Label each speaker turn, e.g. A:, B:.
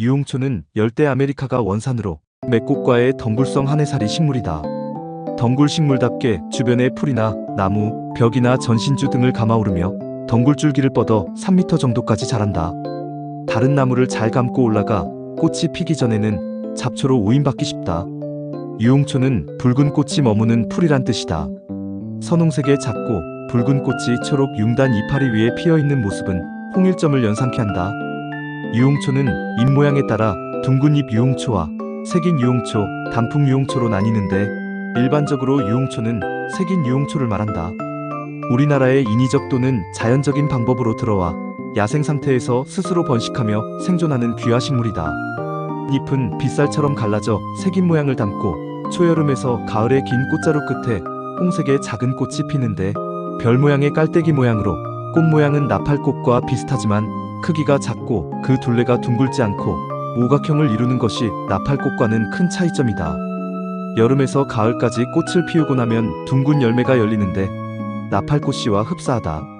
A: 유흥초는 열대 아메리카가 원산으로 맥곡과의 덩굴성 한해살이 식물이다. 덩굴 식물답게 주변에 풀이나 나무, 벽이나 전신주 등을 감아오르며 덩굴줄기를 뻗어 3m 정도까지 자란다. 다른 나무를 잘 감고 올라가 꽃이 피기 전에는 잡초로 오인받기 쉽다. 유흥초는 붉은 꽃이 머무는 풀이란 뜻이다. 선홍색의 작고 붉은 꽃이 초록 융단 이파리 위에 피어 있는 모습은 홍일점을 연상케 한다. 유흥초는 잎 모양에 따라 둥근 잎 유흥초와 색인 유흥초, 단풍 유흥초로 나뉘는데 일반적으로 유흥초는 색인 유흥초를 말한다. 우리나라의 인위적 또는 자연적인 방법으로 들어와 야생 상태에서 스스로 번식하며 생존하는 귀화 식물이다. 잎은 빗살처럼 갈라져 색인 모양을 담고 초여름에서 가을의 긴 꽃자루 끝에 홍색의 작은 꽃이 피는데 별 모양의 깔때기 모양으로 꽃 모양은 나팔꽃과 비슷하지만 크기가 작고 그 둘레가 둥글지 않고 오각형을 이루는 것이 나팔꽃과는 큰 차이점이다. 여름에서 가을까지 꽃을 피우고 나면 둥근 열매가 열리는데 나팔꽃씨와 흡사하다.